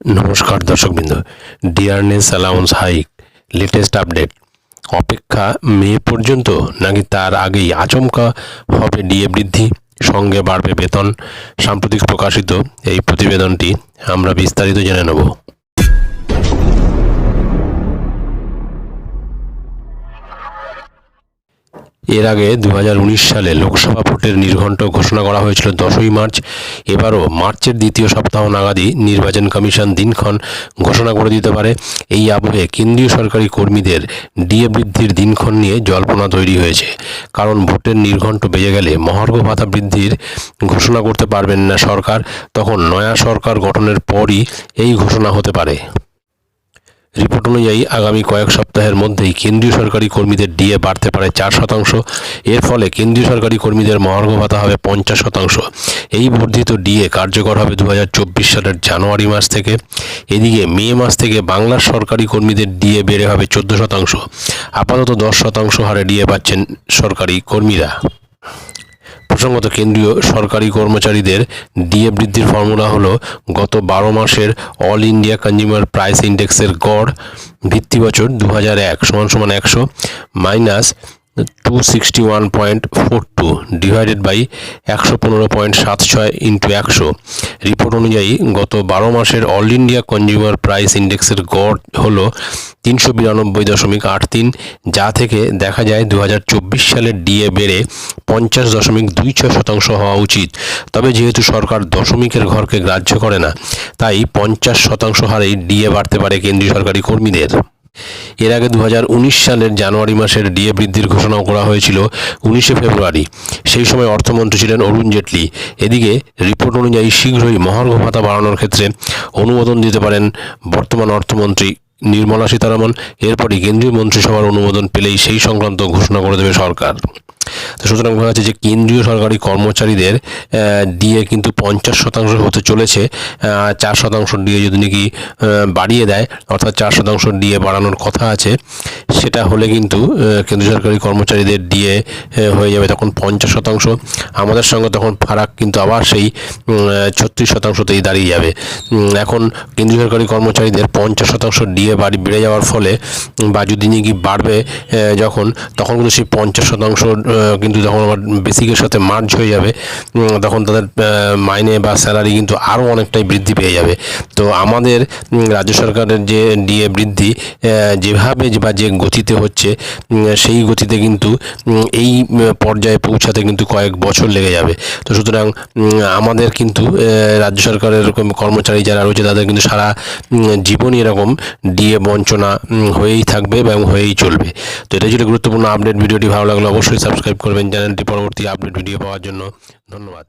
নমস্কার দর্শকবৃন্দ। Dearness allowance hike latest update অপেক্ষা মে পর্যন্ত নাকি তার আগেই আচমকা হবে ডিএ বৃদ্ধি, সঙ্গে বাড়বে বেতন। সাম্প্রতিক প্রকাশিত এই প্রতিবেদনটি আমরা বিস্তারিত জেনে নেব। এর আগে দু হাজার উনিশ সালে লোকসভা ভোটের নির্ঘণ্ট ঘোষণা করা হয়েছিল দশই মার্চ। এবারও মার্চের দ্বিতীয় সপ্তাহ নাগাদই নির্বাচন কমিশন দিনক্ষণ ঘোষণা করে দিতে পারে। এই আবহে কেন্দ্রীয় সরকারি কর্মীদের ডিএ বৃদ্ধির দিনক্ষণ নিয়ে জল্পনা তৈরি হয়েছে। কারণ ভোটের নির্ঘণ্ট বেজে গেলে মহার্ঘ ভাতা বৃদ্ধির ঘোষণা করতে পারবেন না সরকার। তখন নয়া সরকার গঠনের পরই এই ঘোষণা হতে পারে। রিপোর্ট অনুযায়ী আগামী কয়েক সপ্তাহের মধ্যেই কেন্দ্রীয় সরকারি কর্মীদের ডিএ বাড়তে পারে চার শতাংশ। এর ফলে কেন্দ্রীয় সরকারি কর্মীদের মহার্ঘ ভাতা হবে পঞ্চাশ শতাংশ। এই বর্ধিত ডিএ কার্যকর হবে দু হাজার চব্বিশ সালের জানুয়ারি মাস থেকে। এদিকে মে মাস থেকে বাংলার সরকারি কর্মীদের ডিএ বেড়ে হবে চোদ্দ শতাংশ। আপাতত দশ শতাংশ হারে ডিএ পাচ্ছেন সরকারি কর্মীরা। প্রসঙ্গত কেন্দ্রীয় সরকারি কর্মচারীদের ডিএ বৃদ্ধির ফর্মুলা হলো গত বারো মাসের অল ইন্ডিয়া কনজিউমার প্রাইস ইন্ডেক্সের গড় ভিত্তি বছর দু হাজার এক সমান সমান একশো minus two sixty one point four two divided by একশো পনেরো পয়েন্ট সাত ছয় ইন্টু একশো রিপোর্ট অনুযায়ী গত বারো মাসের অল ইন্ডিয়া কনজিউমার প্রাইস ইন্ডেক্সের গড় হলো তিনশো বিরানব্বই দশমিক আট তিন, যা থেকে দেখা যায় দু হাজার চব্বিশ সালের ডিএ বেড়ে পঞ্চাশ দশমিক দুই ছয় শতাংশ হওয়া উচিত। তবে যেহেতু সরকার দশমিকের ঘরকে গ্রাহ্য করে না, তাই পঞ্চাশ শতাংশ হারেই ডিএ বাড়তে পারে কেন্দ্রীয় সরকারি কর্মীদের। এর আগে দু হাজার উনিশ সালের জানুয়ারি মাসের ডিএ বৃদ্ধির ঘোষণাও করা হয়েছিল উনিশে ফেব্রুয়ারি। সেই সময় অর্থমন্ত্রী ছিলেন অরুণ জেটলি। এদিকে রিপোর্ট অনুযায়ী শীঘ্রই মহার্ঘ ভাতা বাড়ানোর ক্ষেত্রে অনুমোদন দিতে পারেন বর্তমান অর্থমন্ত্রী নির্মলা সীতারামন, এরপরই কেন্দ্রীয় মন্ত্রিসভার অনুমোদন পেলেই সেই সংক্রান্ত ঘোষণা করে দেবে সরকার। তো সুতরাং বোঝা যাচ্ছে যে কেন্দ্রীয় সরকারি কর্মচারীদের দিয়ে কিন্তু পঞ্চাশ শতাংশ হতে চলেছে। চার শতাংশ ডিএ যদি নাকি বাড়িয়ে দেয়, অর্থাৎ চার শতাংশ ডিএ বাড়ানোর কথা আছে। সেটা হলে কিন্তু আহ, কেন্দ্রীয় সরকারি কর্মচারীদের ডিএ হয়ে যাবে তখন পঞ্চাশ শতাংশ। আমাদের সঙ্গে তখন ফারাক কিন্তু আবার সেই ছত্রিশ শতাংশতেই দাঁড়িয়ে যাবে। এখন কেন্দ্রীয় সরকারি কর্মচারীদের পঞ্চাশ শতাংশ ডিএ বাড়ি বেড়ে যাওয়ার ফলে বা যদি নাকি বাড়বে যখন তখন কিন্তু সেই পঞ্চাশ শতাংশ কিন্তু যখন আবার বেসিকের সাথে মার্জ হয়ে যাবে। তখন তাদের মাইনে বা স্যালারি কিন্তু আরও অনেকটাই বৃদ্ধি পেয়ে যাবে। তো আমাদের রাজ্য সরকারের যে ডিএ বৃদ্ধি যেভাবে বা যে গতিতে হচ্ছে সেই গতিতে কিন্তু এই পর্যায়ে পৌঁছাতে কিন্তু কয়েক বছর লেগে যাবে। তো সুতরাং আমাদের কিন্তু রাজ্য সরকারের এরকম কর্মচারী যারা রয়েছে, তাদের কিন্তু সারা জীবনই এরকম ডিএ বঞ্চনা হয়েই থাকবে এবং হয়েই চলবে। তো এটা ছিল গুরুত্বপূর্ণ আপডেট। ভিডিওটি ভালো লাগলে অবশ্যই সাবস্ক্রাইব করবেন। চ্যানেলটি পরবর্তী আপডেট ভিডিও পাওয়ার জন্য ধন্যবাদ।